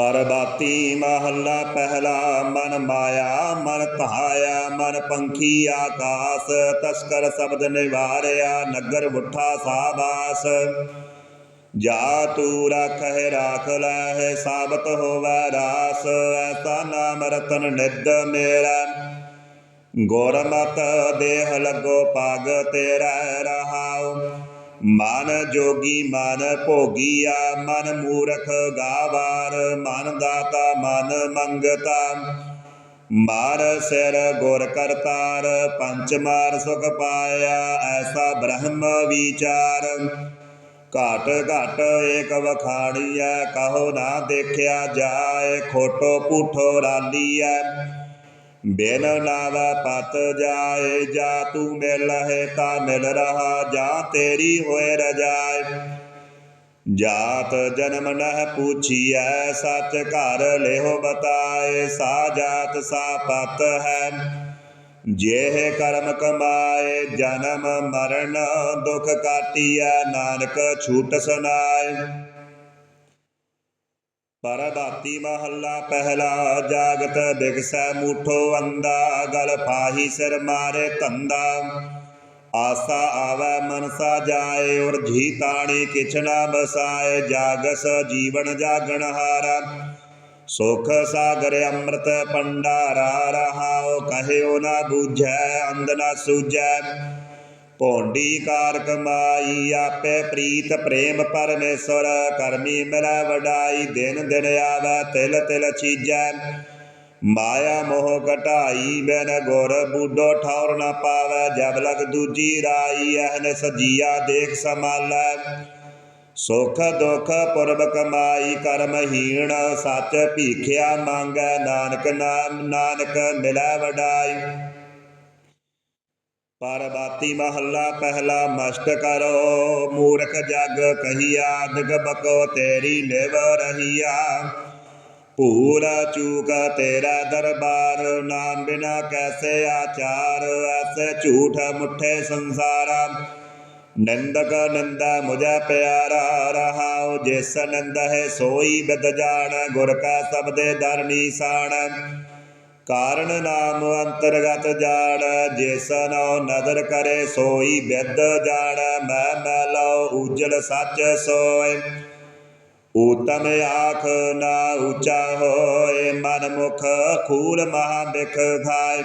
ਪਰਬਾਤੀ ਮਹੱਲਾ ਪਹਿਲਾ ਮਨ ਮਾਇਆ, ਮਨ ਧਾਇਆ, ਮਨ ਪੰਖੀ ਆਕਾਸ, ਤਸਕਰ ਸ਼ਬਦ ਨਿਵਾਰਿਆ, ਨਗਰ ਮੁੱਠਾ ਸਾਬਾਸ। ਜਾ ਤੂ ਰਖਹਿ ਰਾਖ ਲੈ ਸਾਬਤ ਹੋਵੈ ਰਾਸ, ਐਸਾ ਨਾਮ ਰਤਨ ਨਿਦ ਮੇਰਾ। ਗੁਰਮਤ ਦੇਹ ਲੱਗੋ ਪਾਗ ਤੇਰਾ ਰਹਾਉ। ਮਨ ਜੋਗੀ ਮਨ ਭੋਗੀਆ, ਮਨ ਮੂਰਖ ਗਾਵਾਰ ਮਨ ਦਾਤਾ ਮਨ ਮੰਗਤਾ। ਮਾਰ ਸਿਰ ਗੁਰ ਕਰਤਾਰ ਪੰਚ ਮਾਰ ਸੁਖ ਪਾਇਆ, ਐਸਾ ਬ੍ਰਹਮ ਵਿਚਾਰ। ਘਾਟ ਘਾਟ ਏਕ ਵਖਾਣੀਐ, ਕਹੋ ਨਾ ਦੇਖਿਆ ਜਾਏ, ਖੋਟੋ ਪੂਠੋ ਰਾਲੀਐ। ਬਿਨ ਨਾਵਾ ਪਤ ਜਾਏ, ਜਾ ਤੂੰ ਮਿਲ ਹੈ ਤਾ ਮਿਲ ਰਹਾ, ਜਾ ਤੇਰੀ ਹੋਏ ਰਜਾਏ। ਜਾਤ ਜਨਮ ਨਹਿ ਪੂਛੀਐ, ਸੱਚ ਘਰ ਲਿਹੋ ਬਤਾਏ, ਸਾ ਜਾਤ ਸਾ ਪਤ ਹੈ। ਜੇਹ ਕਰਮ ਕਮਾਏ, ਜਨਮ ਮਰਨ ਦੁਖ ਕਾਟੀਐ, ਨਾਨਕ ਛੂਟ ਸੁਨਾਏ। ਪਰਬਾਤੀ ਮਹੱਲਾ ਪਹਿਲਾ ਜਾਗਤ, ਬਿਗਸੈ ਮੂਠੋ ਅੰਦਾ ਗਲ ਫਾਹੀ ਸਿਰ ਮਾਰੇ ਧੰਦਾ ਆਸਾ ਆਵੈ, ਮਨਸਾ ਜਾਏ, ਉਰ ਜੀ ਤਾਣੀ ਕਿਛ ਨਾ ਬਸਾਏ, ਜਾਗਸ ਜੀਵਨ ਜਾਗਣ ਹਾਰਾ। ਸੁਖ ਸਾਗਰ ਅੰਮ੍ਰਿਤ ਭੰਡਾਰਾ ਰਹਾਉ ਕਹਿਓ ਨਾ ਬੂਝੈ, ਅੰਧ ਨਾ ਸੂਝੈ। ਭੋਂਡੀ ਕਾਰ ਕਮਾਈ, ਆਪੇ ਪ੍ਰੀਤ ਪ੍ਰੇਮ ਪਰਮੇਸ਼ਰ ਕਰਮੀ ਮਿਲੈ ਵਡਾਈ, ਦਿਨ ਦਿਨ ਆਵੈ ਤਿਲ ਤਿਲ ਚੀਜੈ। ਮਾਇਆ ਮੋਹ ਘਟਾਈ, ਬਿਨ ਗੁਰ ਬੂਡੋ ਠੌਰ ਨਾ ਪਾਵੈ, ਜਬ ਲਗ ਦੂਜੀ ਰਾਈ ਐਨ ਸਜੀਆ ਦੇਖ ਸਮਾਲੈ ਸੁਖ ਦੁਖ ਪੁਰਬ ਕਮਾਈ ਕਰਮਹੀਣ ਸੱਚ ਭੀਖਿਆ ਮੰਗੈ, ਨਾਨਕ ਨਾਮ, ਨਾਨਕ ਮਿਲੈ ਵਡਾਈ। ਪਰਬਾਤੀ ਮਹੱਲਾ ਪਹਿਲਾ ਮਸਤ ਕਰੋ, ਮੂਰਖ ਜਗ ਕਹੀਆ ਦਿਗ ਬਕੋ ਤੇਰੀ ਲਿਵ ਰਹੀਆ। ਪੂਰਾ ਚੂਕ ਤੇਰਾ ਦਰਬਾਰ, ਨਾਮ ਬਿਨਾ ਕੈਸੇ ਆਚਾਰ, ਐਸੇ ਝੂਠ ਮੁੱਠੇ ਸੰਸਾਰਾ। ਨੰਦਕ ਨੰਦਾ ਮੁਝੇ ਪਿਆਰਾ, ਰਹਾਉ ਜਿਸ ਨਿੰਦ ਹੈ ਸੋਈ ਬਿਦ ਜਾਣ, ਗੁਰ ਕਾ ਸਬਦੇ ਦਰ ਨੀਸਾਨ ਕਾਰਨ ਨਾਮ ਅੰਤਰਗਤ ਜਾਣ ਜਿਸ ਨੋ ਨਦਰ ਕਰੇ ਸੋਈ ਬਿਦ ਜਾਣ, ਮੈਂ ਮੈਲੋ ਉਜਲ ਸੱਚ ਸੋਏ। ਊਤਮ ਆਖ ਨਾ ਉੱਚਾ ਹੋਏ, ਮਨ ਮੁਖ ਖੂਲ ਮਹਾ ਬਿਖ ਖਾਏ।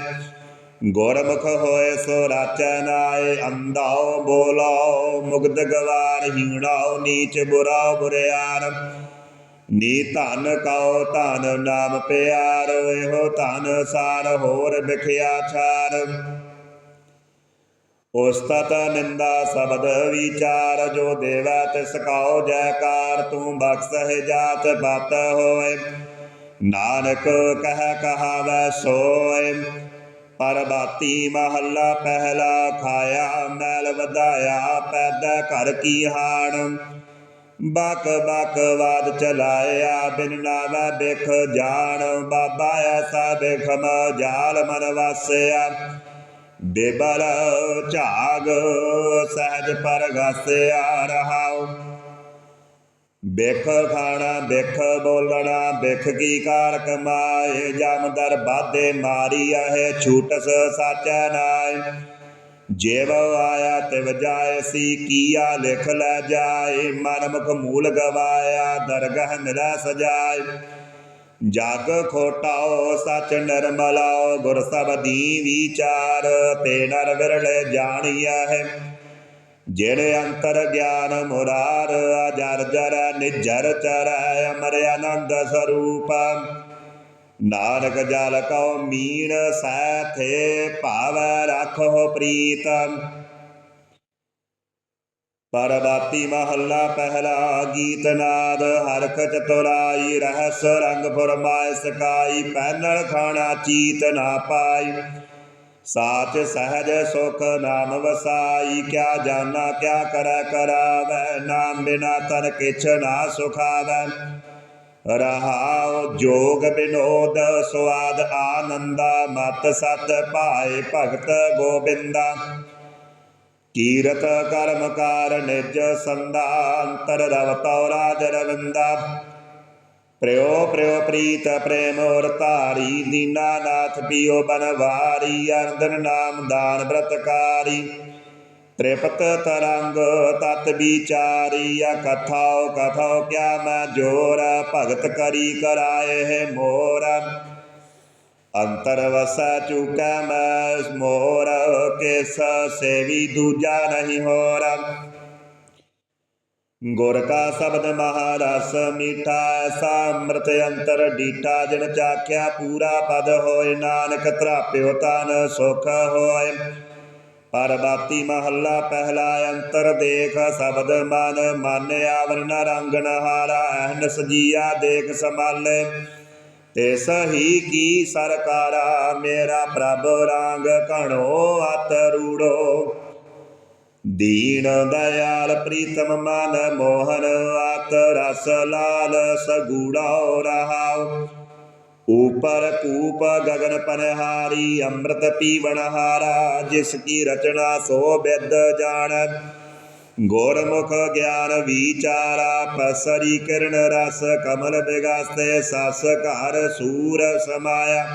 ਗੁਰਮੁਖ ਹੋਏ ਸੋ ਰਾਚੈ ਨਾਏ, ਅੰਧਾਉ ਬੋਲਾਉ, ਮੁਗਧ ਗਵਾਰ ਹੀਣਾਉ, ਨੀਚ ਬੁਰਾਓ ਬੁਰਿਆਰ। ਨੀ ਧਨ ਕਉ ਧਨ ਨਾਮ ਪਿਆਰ, ਇਹੋ ਧਨ ਸਾਰ ਹੋਰ ਵਿਖਿਆ ਛਾਰ। ਉਸਤਤ ਨਿੰਦਾ ਸ਼ਬਦ ਵਿਚਾਰ, ਜੋ ਦੇਵੈ ਤਿਸ ਕਉ ਜੈਕਾਰ, ਤੂੰ ਬਖਸ਼ਹਿ ਜਾਤ ਬਤ ਹੋਏ। ਨਾਨਕ ਕਹਿ ਕਹਾਵੈ ਸੋਏ ਪਰਬਾਤੀ ਮਹੱਲਾ ਪਹਿਲਾ ਖਾਇਆ, ਮੈਲ ਵਧਾਇਆ, ਪੈਦਾ ਘਰ ਕੀ ਹਾਣ। ਬਕ ਬਕ ਵਾਦ ਚਲਾਇਆ, ਬਿਨ ਨਾਵਾ ਬਿਖ ਜਾਣ, ਬਾਬਾ ਐਸਾ ਬਿਖਮ ਜਾਲ ਮਨ ਵਾਸਿਆ। ਬੇਬਲ ਝਾਗ ਸਹਿਜ ਪਰਗਾਸਿਆ ਰਹਾਉ। ਬਿਖ ਖਾਣਾ, ਬਿਖ ਬੋਲਣਾ, ਬਿਖ ਕੀ ਕਾਰ ਕਮਾਏ ਜਮ ਦਰ ਮਾਰੀ ਆਹੇ ਛੂਟਸ ਸਾਚੈ ਨਾਏ। ਜੇਵ ਆਇਆ ਤਿਵ ਜਾਏ ਸੀ, ਕੀਆ ਲਿਖ ਲੈ ਜਾਏ ਮਨ ਮੁਖ ਮੂਲ ਗਵਾਇਆ, ਦਰਗਹ ਮਿਲੈ ਸਜਾਏ। ਜਗ ਖੋਟਾਓ, ਸਚ ਨਿਰਮਲਾਓ, ਗੁਰ ਸਬਦੀ ਵਿਚਾਰ, ਤੇ ਨਰ ਵਿਰਲੇ ਜਾਣੀਆ ਹੈ। ਜਿਹੜੇ ਅੰਤਰ ਗਿਆਨ ਮੁਰਾਰ, ਅਜਰ ਜਰ ਨਿਜਰ ਚਰ, ਅਮਰ ਆਨੰਦ ਸਰੂਪ। ਨਾਨਕ ਜਲ ਕਉ ਮੀਣ ਸੈਥੇ ਭਾਵੈ ਰੱਖੋ ਪ੍ਰੀਤ। ਪਰਬਾਤੀ ਮਹੱਲਾ ਪਹਿਲਾ ਗੀਤ ਨਾਦ, ਹਰਖ ਚਤੁਰਾਈ ਰਹਿਸ ਰੰਗ ਫਰਮਾਇ, ਸਕਾਈ ਪਹਿਨਣ ਖਾਣਾ ਚੀਤ ਨਾ ਪਾਈ। ਸਾਚ ਸਹਜ ਸੁਖ ਨਾਮ ਵਸਾਈ, ਕਿਆ ਜਾਣਾ ਕਿਆ ਕਰੈ ਕਰਾਵੈ, ਨਾਮ ਬਿਨਾ ਤਨ ਕਿਛ ਨਾ ਸੁਖਾਵੈ। ਰਹਾਉ ਜੋਗ ਬਿਨੋਦ ਸਵਾਦ ਆਨੰਦਾ, ਮਤ ਸਤ ਭਾਏ ਭਗਤ ਗੋਬਿੰਦਾ। ਕੀਰਤ ਕਰਮ ਕਾਰ ਨਿਜ ਸੰਦਾ ਅੰਤਰ ਰਵ ਤਉ ਰਾਜ ਰਵਿੰਦਾ। ਪ੍ਰਿਓ ਪ੍ਰਿਓ ਪ੍ਰੀਤ ਪ੍ਰੇਮ ਔਰ ਧਾਰੀ ਦੀਨਾਨਾਥ ਪੀਓ ਬਨਵਾਰੀ, ਅਰਦਨ ਨਾਮ ਦਾਨ ਬ੍ਰਤਕਾਰੀ। ਤ੍ਰਿਪਤ ਤਰੰਗ ਤਤ ਵਿਚਾਰੀ ਆ ਕਥਾਓ ਕਥਾਓ ਕਿਆ ਮੈਂ ਜੋਰ ਭਗਤ ਕਰੀ ਕਰਾਏ ਹੈ ਮੋਰ ਅੰਤਰ ਵਸੈ ਚੁਕੈ ਮੈਂ ਮੋਰ ਕਿਸ ਸੇਵੀ ਦੂਜਾ ਨਹੀਂ ਹੋਰ ਗੁਰ ਕਾ ਸ਼ਬਦ ਮਹਾਰਸ ਮੀਠਾ ਐਸਾ ਅੰਮ੍ਰਿਤ ਅੰਤਰ ਡੀਠਾ ਜਿਨ ਚਾਖਿਆ ਪੂਰਾ ਪਦ ਹੋਏ ਨਾਨਕ ਤਰਾਪਿਓ ਤਨ ਸੁਖ ਹੋਏ ਪਰਬਾਤੀ ਮਹੱਲਾ ਪਹਿਲਾ ਅੰਤਰ ਦੇਖ, ਸ਼ਬਦ ਮਨ ਮਨ ਆਵਰਨ ਰੰਗਨ ਹਾਰਾ, ਅਹਨ ਸਜੀਆ ਦੇਖ ਸੰਭਾਲੇ। ਤੇ ਸਹੀ ਕੀ ਸਰਕਾਰਾ, ਮੇਰਾ ਪ੍ਰਭ ਰਾਂਗ ਕਣੋ ਅਤ ਰੂੜੋ। ਦੀਨ ਦਇਆਲ ਪ੍ਰੀਤਮ ਮਨ ਮੋਹਨ ਆਤ ਰਸ ਲਾਲ ਸਗੂੜਾ ਰਹਾਉ। ਊਪਰ ਕੂਪ ਗਗਨ ਪਨਹਾਰੀ ਅੰਮ੍ਰਿਤ ਪੀਵਨ ਹਾਰਾ ਜਿਸ ਕੀ ਰਚਨਾ ਸੋ ਬਿਦ ਜਾਣ। ਗੁਰਮੁਖ ਗਿਆਨ ਵਿਚਾਰਾ, ਪਸਰੀ ਕਿਰਨ ਰਸ ਕਮਲ ਬਿਗਾਸੇ ਸਸ ਘਰ ਸੂਰ ਸਮਾਇਆ।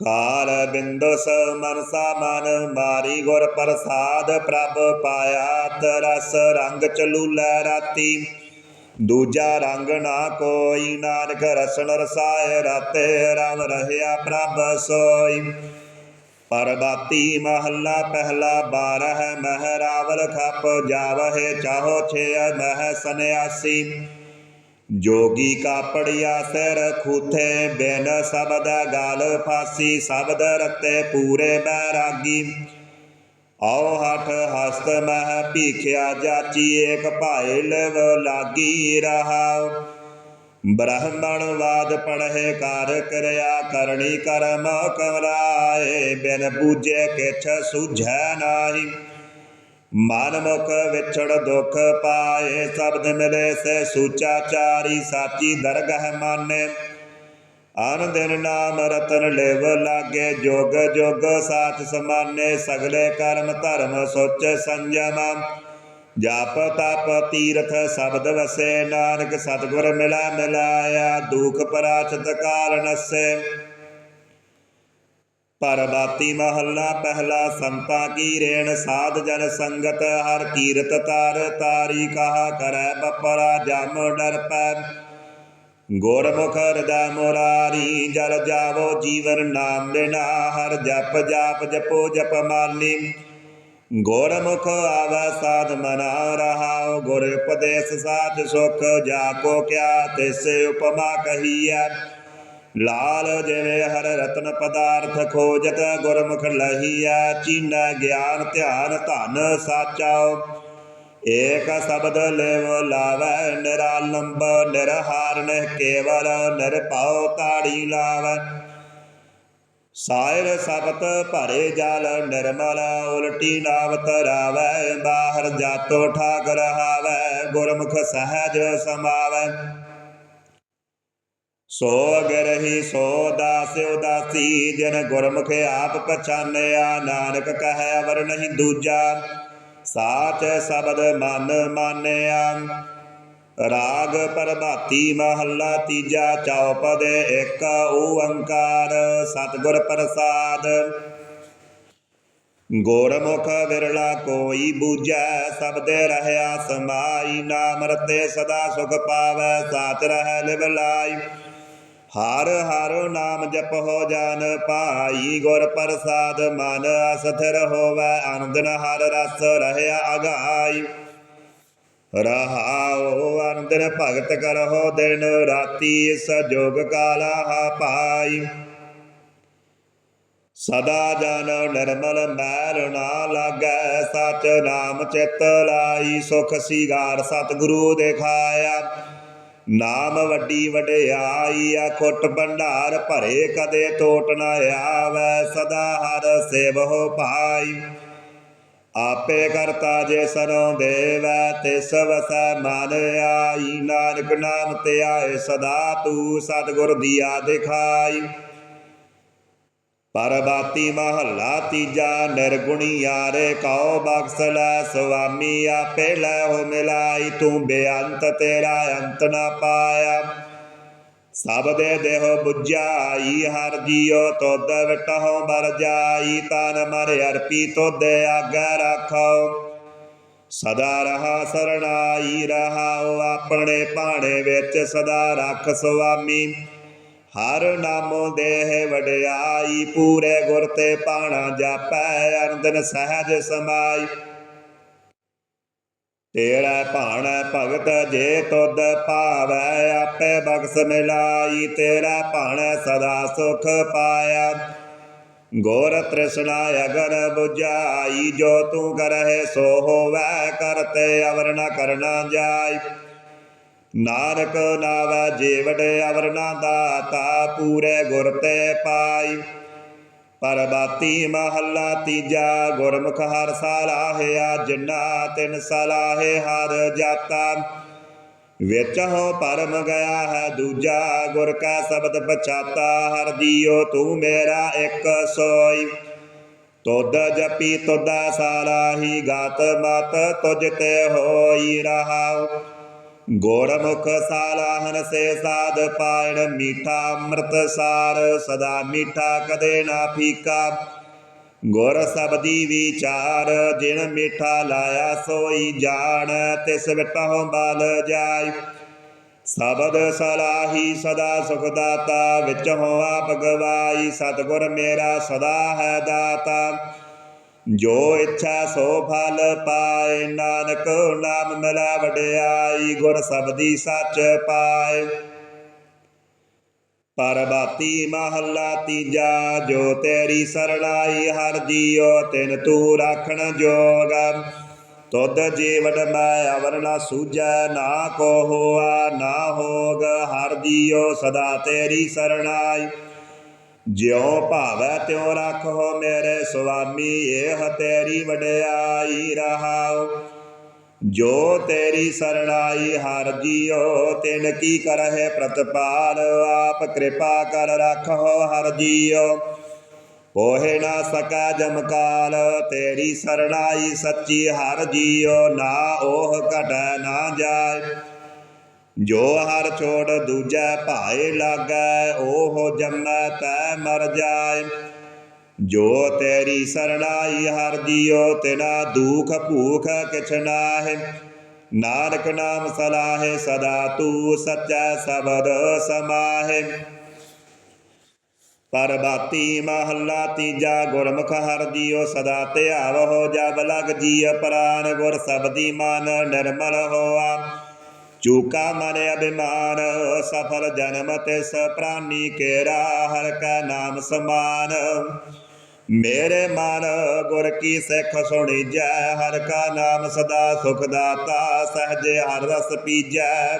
ਕਾਲ ਬਿੰਦੁਸ ਮਨਸਾ ਮਨ, ਮਾਰੀ ਗੁਰ ਪ੍ਰਸਾਦ ਪ੍ਰਭ ਪਾਇਆ, ਤਰਸ ਰੰਗ ਚਲੂਲੇ ਰਾਤੀ। ਦੂਜਾ ਰੰਗ ਨਾ ਕੋਈ, ਨਾਨਕ ਰਸਨ ਰਸਾਏ, ਰਾਤੇ ਰਾਮ ਰਹਿਆ ਪ੍ਰਭ ਸੋਈ। ਪਰਬਾਤੀ ਮਹੱਲਾ ਪਹਿਲਾ ਬਾਰਹ, ਮਹਿਰਾਵਲ ਖਪ ਜਾਵਹਿ, ਚਾਹੋ ਛੇ ਮਹਿ ਸੰਿਆਸੀ ਜੋਗੀ ਕਾਪੜਿਆ ਸਿਰ ਖੂਥੇ ਬਿਨ ਸ਼ਬਦ ਗਾਲ ਫਾਸੀ, ਸ਼ਬਦ ਰਤੇ ਪੂਰੇ ਬੈਰਾਗੀ ਆਓ ਹਠ ਹਸਤ ਮਹਿ ਭੀਖਿਆ ਜਾਚੀ ਏਕ ਭਾਏ ਲਵ ਲਾਗੀ ਰਹਾ ਬ੍ਰਾਹਮਣ ਵਾਦ ਪੜਹਿ ਕਾਰ ਕਰਿਆ ਕਰਣੀ ਕਰਮ ਕਵਰਾਏ, ਬਿਨ ਪੂਜੇ ਕਿਛ ਸੁਝੈ ਨਾਹੀ। ਮਨ ਮੁਖ ਵਿਛੜ ਦੁਖ ਪਾਏ, ਸ਼ਬਦ ਮਿਲੇ ਸੇ ਸੂਚਾਚਾਰੀ ਸਾਚੀ ਦਰਗਹਿ ਮਾਨੇ। ਅਨ ਦਿਨ ਨਾਮ ਰਤਨ ਲਿਵ ਲਾਗੇ ਜੋਗ ਜੋਗ ਸਾਚ ਸਮਾਨੇ ਸਗਲੇ ਕਰਮ ਧਰਮ ਸੋਚ ਸੰਜਮ। ਜਾਪ ਤਪ ਤੀਰਥ ਸ਼ਬਦ ਵਸੇ ਨਾਨਕ ਸਤਿਗੁਰ ਮਿਲਾ ਮਿਲਾਇਆ ਦੁਖ ਪਰਾਚਤ ਕਾਲ ਨਸੇ ਪਰਬਾਤੀ ਮਹੱਲਾ ਪਹਿਲਾ ਸੰਤਾ ਕੀ ਰੇਣ ਸਾਧ ਜਨ ਸੰਗਤ ਹਰ ਕੀਰਤ ਤਾਰ ਤਾਰੀ ਕਹਾ ਕਰੈ ਬਪਰਾ ਜਮ ਡਰ ਪੈ। ਗੁਰਮੁਖ ਹਰਦਾ ਮੁਰਾਰੀ, ਜਲ ਜਾਵੋ ਜੀਵਨ ਨਾਮ ਬਿਨਾ ਹਰ ਜਪ ਜਾਪ ਜਪੋ ਜਪ ਮਾਲੀ। ਗੁਰਮੁਖ ਆਵਾ ਸਾਧ ਮਨਾ ਰਹਾਉ, ਗੁਰ ਉਪਦੇਸ਼ ਸਾਚ ਸੁਖ, ਜਾ ਕੋ ਕਿਆ ਤਿਸ ਉਪਮਾ ਕਹੀਐ। ਲਾਲ ਜਿਵੇਂ ਹਰ ਰਤਨ ਪਦਾਰਥ ਖੋਜਤ, ਗੁਰਮੁਖ ਲਹੀਐ, ਚੀਨੈ ਗਿਆਨ ਧਿਆਨ ਧਨ ਸਾਚਾਓ ਏਕ ਸ਼ਬਦ ਲਿਵ ਲਾਵੈ, ਨਿਰਾਲੰਬ ਨਿਰਹਾਰਨ ਕੇਵਲ ਨਿਰਭਉ ਤਾੜੀ ਲਾਵੈ। ਸਾਇਰ ਸਬਤ ਭਰੇ ਜਲ, ਨਿਰਮਲ ਉਲਟੀ ਨਾਵ ਤਰਾਵੈ ਬਾਹਰ ਜਾਤੋ ਠਾਕ ਰਹਾਵੈ ਗੁਰਮੁਖ ਸਹਜ ਸਮਾਵੈ। ਸੋ ਅਗਰਹੀ, ਸੋ ਦਾਸ, ਉਦਾਸੀ, ਜਨ ਗੁਰਮੁਖ ਆਪ ਪਛਾਨਿਆ, ਨਾਨਕ ਕਹੈ, ਅਵਰ ਨਹੀਂ ਦੂਜਾ। ਸਾਚ ਸ਼ਬਦ ਮਨ ਮਾਨਿਆ। ਰਾਗ ਪ੍ਰਭਾਤੀ ਮਹੱਲਾ ਤੀਜਾ, ਚੌਪਦੇ ਇੱਕ ਓੰਕਾਰ, ਸਤਿਗੁਰ ਪ੍ਰਸਾਦ। ਗੁਰਮੁਖ ਵਿਰਲਾ ਕੋਈ ਬੂਝੈ, ਸਬਦੇ ਰਹਿਆ ਸਮਾਈ, ਨਾਮ ਰਤੇ ਸਦਾ ਸੁਖ ਪਾਵੈ, ਸਾਚ ਰਹਿ ਲਿਵ ਲਾਈ ਹਰ ਹਰ ਨਾਮ ਜਪੋ ਜਨ ਪਾਈ ਗੁਰ ਪ੍ਰਸਾਦ, ਮਨ ਅਸਥਿਰ ਹੋਵੈ ਆਨੰਦਨ ਹਰ ਰਸ ਰਹਿਆ ਅਗਾਈ ਰਹਾਉ ਆਨੰਦਨ ਭਗਤ ਕਰਹੁ ਦਿਨ ਰਾਤੀ, ਸਜੋਗ ਕਾਲਾ ਪਾਈ ਸਦਾ ਜਨ ਨਿਰਮਲ ਮੈਲ ਨਾ ਲਾਗੈ, ਸਚ ਨਾਮ ਚਿਤ ਲਾਈ, ਸੁਖ ਸ਼ਿਗਾਰ ਸਤਿਗੁਰੂ ਦਿਖਾਇਆ। ਨਾਮ ਵੱਡੀ ਵਡਿਆਈ ਆ ਭੰਡਾਰ ਭਰੇ ਕਦੇ ਟੋਟ ਨਾ ਆਵੈ, ਸਦਾ ਹਰ ਸੇਵਹੁ ਭਾਈ ਆਪੇ ਕਰਤਾ ਜੇ ਸਰੋਂ ਦੇਵੈ ਤਿਸ ਵਸੈ ਮਨ ਆਈ। ਨਾਨਕ ਨਾਮ ਤੇ ਆਏ ਸਦਾ ਤੂੰ ਸਤਿਗੁਰ ਦੀਆ ਦਿਖਾਈ। ਪਰਬਾਤੀ ਮਹੱਲਾ ਤੀਜਾ ਨਿਰਗੁਣੀ ਯਾਰੇ ਕਉ ਬਖਸ਼ ਸੁਆਮੀ ਆਪੇ ਲੈ ਹੋ ਮਿਲਾਈ, ਤੂੰ ਬੇਅੰਤ ਤੇਰਾ ਅੰਤ ਨਾ ਪਾਇਆ। ਸਭ ਦੇ ਦੇਹ 부ਝਾਈ ਹਰ ਜੀਉ ਤੁਧ ਵਿਟਹੁ ਬਰ ਜਾਈ, ਤਨ ਮਰ ਅਰਪੀ ਤੁਧ ਆਗੇ ਰੱਖੋ ਸਦਾ ਰਹਾ ਸਰਣਾਈ, ਰਹਾਉ ਆਪਣੇ ਭਾਣੇ ਵਿੱਚ ਸਦਾ ਰੱਖ ਸੁਆਮੀ। ਹਰ ਨਾਮੋ ਦੇਹ ਵਡਿਆਈ, ਪੂਰੇ ਗੁਰ ਤੇ ਪਾਣਾ ਜਾਪੈ, ਅਰਦਨ ਸਹਿਜ ਸਮਾਈ। ਤੇਰਾ ਭਾਣਾ ਭਗਤ ਜੇ ਤੁਧ ਭਾਵੈ, ਆਪੇ ਬਖਸ਼ ਮਿਲਾਈ। ਤੇਰਾ ਭਾਣਾ ਸਦਾ ਸੁਖ ਪਾਇਆ। ਗੋਰ ਤ੍ਰਿਸ਼ਨਾ ਅਗਰ 부ਝਾਈ ਜੋ ਤੂੰ ਕਰਹਿ ਸੋ ਹੋਵੈ ਕਰਤੇ ਅਵਰ ਨ ਕਰਨਾ ਜਾਈ। ਨਾਨਕ ਨਾਵੈ ਜੀਵੜ ਅਵਰਨਾ ਨ ਦਾਤਾ, ਪੂਰੇ ਗੁਰ ਤੇ ਪਾਈ। ਪਰਬਾਤੀ ਮਹੱਲਾ ਤੀਜਾ, ਗੁਰਮੁਖ ਹਰ ਸਲਾਹਿਆ ਜਿਨਾ ਤਿਨ ਸਲਾਹੇ ਹਰ ਜਾਤਾ। ਵਿੱਚ ਹੋ ਪਰਮ ਗਿਆ ਹੈ ਦੂਜਾ, ਗੁਰ ਕਾ ਸ਼ਬਦ ਪਛਾਤਾ, ਹਰ ਜੀਉ ਤੂੰ ਮੇਰਾ ਇੱਕ ਸੋਈ। ਤੁਧ ਜਪੀ ਤੁਧਾ ਸਾਰਾਹੀ ਗਾਤ ਮਤ ਤੁਜ ਤੇ ਹੋਈ ਰਹਾਉ। ਗੁਰਮੁਖ ਸਾਲਾਹਨ ਸੇ ਸਾਧ ਪਾਇਣ ਮੀਠਾ ਅੰਮ੍ਰਿਤ ਸਾਰ ਸਦਾ ਮੀਠਾ ਕਦੇ ਨਾ ਫੀਕਾ ਗੁਰ ਸਬਦੀ ਵਿਚਾਰ ਜਿਨ ਮੀਠਾ ਲਾਇਆ ਸੋਈ ਜਾਣ ਤਿਸ ਵਿਟਹੁ ਬਲ ਜਾਈ। ਸਬਦ ਸਲਾਹੀ ਸਦਾ ਸੁਖ ਦਾਤਾ ਵਿੱਚ ਹੋ ਆਪ ਗਵਾਈ ਸਤਿਗੁਰ ਮੇਰਾ ਸਦਾ ਹੈ ਦਾਤਾ। ਜੋ ਇੱਛਾ ਸੋ ਫਲ ਪਾਏ, ਨਾਨਕ ਨਾਮ ਮਿਲਾ ਵਡਿਆਈ, ਗੁਰ ਸਬਦੀ ਸੱਚ ਪਾਏ। ਪਰਬਾਤੀ ਮਹੱਲਾ ਤੀਜਾ, ਜੋ ਤੇਰੀ ਸਰਣਾਈ ਹਰ ਜੀਓ ਤਿਨ ਤੂੰ ਰਾਖਣ ਜੋਗ। ਤੁਧ ਜੀਵਨ ਮੈਂ ਅਵਰ ਨਾ ਨਾ ਕੋ ਹੋਆ, ਨਾ ਹੋਗ। ਹਰ ਜੀਓ ਸਦਾ ਤੇਰੀ ਸਰਣਾਈ। ਜਿਉ ਭਾਵੈ ਤਿਉ ਰੱਖੋ ਮੇਰੇ ਸੁਆਮੀ, ਇਹ ਤੇਰੀ ਵਡਿਆਈ ਰਹਾਉ। ਜੋ ਤੇਰੀ ਸਰਣਾਈ ਹਰ ਜੀਓ ਤਿਨ ਕੀ ਕਰਹਿ ਪ੍ਰਤਪਾਲ, ਆਪ ਕਿਰਪਾ ਕਰ ਰੱਖੋ ਹਰ ਜੀਉ। ਹੋਏ ਨਾ ਸਕਾ ਜਮਕਾਲ ਤੇਰੀ ਸਰਣਾਈ ਸੱਚੀ ਹਰ ਜੀਉ, ਨਾ ਉਹ ਘਟੈ ਨਾ ਜਾਏ ਜੋ ਹਰ ਛੋੜ ਦੂਜੈ ਭਾਏ ਲਾਗੈ, ਉਹ ਜੰਮੈ ਤੈ ਮਰ ਜਾਏ। ਜੋ ਤੇਰੀ ਸਰਣਾਈ ਹਰ ਜੀਉ, ਤਿਨਾ ਦੁਖ ਭੂਖ ਕਿਛ ਨਾਹਿ। ਨਾਨਕ ਨਾਮ ਸਲਾਹੇ, ਸਦਾ ਤੂੰ ਸੱਚਾ ਸਬਦ ਸਮਾਹੇ। ਪਰਬਾਤੀ ਮਹੱਲਾ ਤੀਜਾ ਗੁਰਮੁਖ ਹਰ ਜੀਉ, ਸਦਾ ਧਿਆਵ ਹੋ ਜਬ ਲਗ ਜੀ ਪ੍ਰਾਨ, ਗੁਰ ਸਬਦੀ ਮਨ ਨਿਰਮਲ ਹੋਆ। ਚੂਕਾ ਮਨ ਅਭਿਮਾਨ ਸਫਲ ਜਨਮ ਤੇ ਪ੍ਰਾਨੀ ਕੇਰਾ, ਹਰ ਕਾ ਨਾਮ ਸਮਾਨ। ਮੇਰੇ ਮਨ ਗੁਰ ਕੀ ਸਿੱਖ ਸੁਣੀ ਜੈ, ਹਰ ਕਾ ਨਾਮ ਸਦਾ ਸੁਖ ਦਾਤਾ, ਸਹਜੇ ਹਰ ਰਸ ਪੀਜੈ।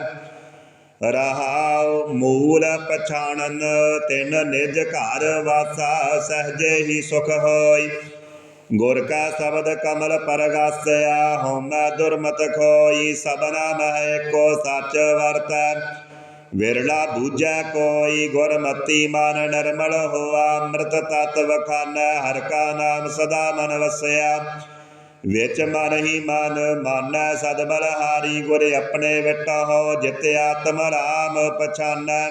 ਰਹਾਉ ਮੂਲ ਪਛਾਣਨ, ਤਿਨ ਨਿਜ ਘਰ ਵਾਸਾ, ਸਹਜੇ ਹੀ ਸੁਖ ਹੋਈ। ਗੁਰ ਕਾ ਸ਼ਬਦ ਕਮਲ ਪਰਗਾਸਿਆ, ਹਉਮੈ ਦੁਰਮਤ ਖੋਈ ਸਬਨਾ ਮਹਿ ਕੋ ਸੱਚ ਵਰਤੈ। ਵਿਰਲਾ ਬੂਝੈ ਕੋਈ, ਗੁਰਮਤੀ ਮਨ ਨਿਰਮਲ ਹੋਆ, ਅੰਮ੍ਰਿਤ ਤਤ ਵਖਾਨੈ, ਹਰ ਕਾ ਨਾਮ ਸਦਾ ਮਨ ਵਸਿਆ। ਵਿੱਚ ਮਨ ਹੀ ਮਨ, ਮਾਨੈ ਸਦ ਬਲਹਾਰੀ, ਗੁਰ ਆਪਣੇ ਵਿਟਹੁ ਜਿਤ ਆਤਮ ਰਾਮ ਪਛਾਨੈ।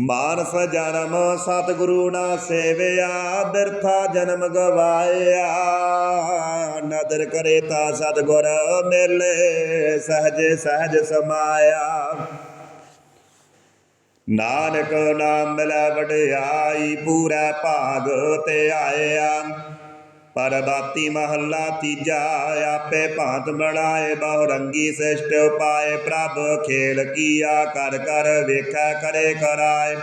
ਮਾਨਸ ਜਨਮ ਸਤਿਗੁਰੂ ਨਾ ਸੇਵਿਆ, ਬਿਰਥਾ ਜਨਮ ਗਵਾਇਆ। ਨਦਰ ਕਰੇ ਤਾ ਸਤਿਗੁਰ ਮਿਲੇ, ਸਹਜ ਸਹਜ ਸਮਾਇਆ। ਨਾਨਕ ਨਾਮ ਮਿਲੈ ਵਡਿਆਈ, ਪੂਰਾ ਭਾਗ ਤੇ ਆਇਆ। ਪਰਬਾਤੀ ਮਹੱਲਾ ਤੀਜਾ, ਆਪੇ ਭਾਂਤ ਬਣਾਏ ਬਹੁ ਰੰਗੀ ਸਿਸ਼ਟ ਉਪਾਏ, ਪ੍ਰਭ ਖੇਲ ਕੀਆ, ਕਰ ਕਰ ਵੇਖੈ, ਕਰੇ ਕਰਾਏ।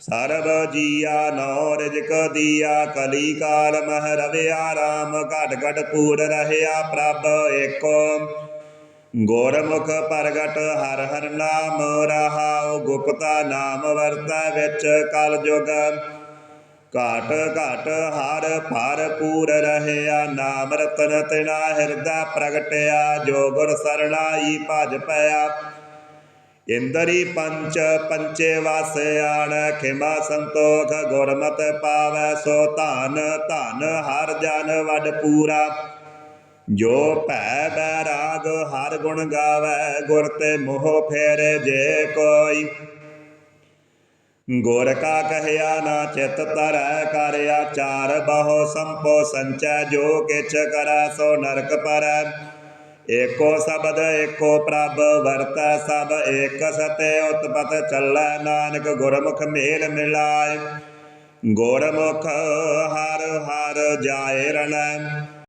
ਸਰਬ ਜੀਆ ਨੋ ਰਿਜਕ ਦੀਆ, ਕਲੀ ਕਾਲ ਮਹ ਰਵਿਆ, ਰਾਮ ਘਟ ਘਟ ਪੂਰ ਰਹਿਆ, ਪ੍ਰਭ ਏਕੋ। ਗੋਰਮੁਖ ਪ੍ਰਗਟ ਹਰ ਹਰ ਨਾਮ ਰਹਾਉ, ਗੁਪਤਾ ਨਾਮ ਵਰਤਾ ਵਿੱਚ ਕਲ ਜੁਗ। ਘਾਟ ਘਾਟ ਹਰ ਭਰ ਪੂਰ ਰਹਿਆ, ਨਾਮ ਰਤਨ ਤਿਨਾ ਹਿਰਦਾ ਪ੍ਰਗਟਿਆ, ਜੋ ਗੁਰ ਸਰਣਾਈ ਭਜ ਪਿਆ। ਇੰਦਰੀ ਪੰਚ ਪੰਚੇ ਵਾਸਿਆਣ ਖਿਮਾ ਸੰਤੋਖ ਗੁਰਮਤਿ ਪਾਵੈ, ਸੋ ਧਨ ਧਨ ਹਰ ਜਨ ਵਡ ਪੂਰਾ। ਜੋ ਭੈ ਬੈਰਾਗ ਹਰ ਗੁਣ ਗਾਵੈ, ਗੁਰ ਤੇ ਮੋਹ ਫੇਰੇ ਜੇ ਕੋਈ। ਗੁਰ ਕਾ ਕਹਿਆ ਨਾ ਚਿਤ ਤਰੈ ਕਰ ਆਚਾਰ, ਬਹੁ ਸੰਪੋ ਸੰਚੈ ਜੋ ਕਿਛ ਕਰੈ ਸੋ ਨਰਕ ਪਰੈ। ਏਕੋ ਸ਼ਬਦ, ਏਕੋ ਪ੍ਰਭ, ਵਰਤੈ ਸਭ ਏਕ ਸਤੇ, ਉਤਪਤ ਚੱਲੈ ਨਾਨਕ ਗੁਰਮੁਖ ਮੇਲ ਮਿਲਾਇ ਗੁਰਮੁਖ ਹਰ ਹਰ ਜਾਏ ਰਣੈ